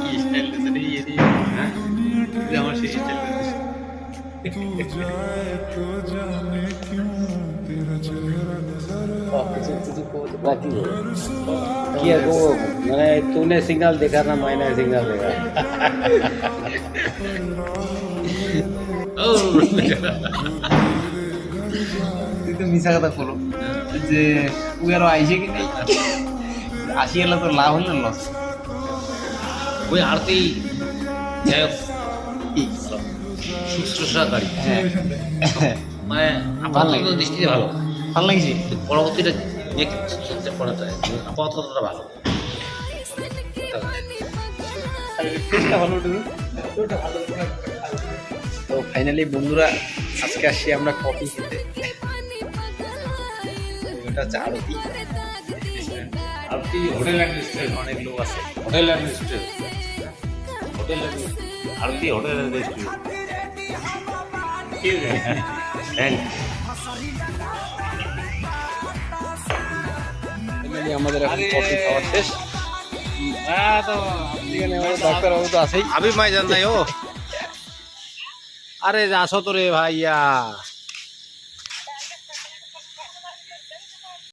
কি স্টাইল দিছে রে ইয়ে দিয়ে হ্যাঁ যে আমার সেই স্টাইল দিছে किया को मैंने तूने सिग्नल देखा ना मैंने सिग्नल देखा ও তুই তো মিশা কথা বলো যে তুই আরো আইসে কি নেই আসি গেলে তো লাভ হলো লস। ওই আরতি যাই হোক। শুশ্রূষাকারী। হ্যাঁ। মানে আপাতত দৃষ্টিতে ভালো। ভালো লাগছে? পরবর্তীটা চিন্তা করা যায়। আপাততটা ভালো। তো ফাইনালি বন্ধুরা আজকে আসছি আমরা কফি খেতে। ওটা হচ্ছে করবেন আপনি হোটেল অ্যাডমিনিস্ট্রেট অনেক লোক আছে। হোটেল অ্যাডমিনিস্ট্রেট হোটেল আপনি হোটেল আমাদের কফি খাওয়া শেষ। হ্যাঁ, আরে আসো তো রে ভাইয়া।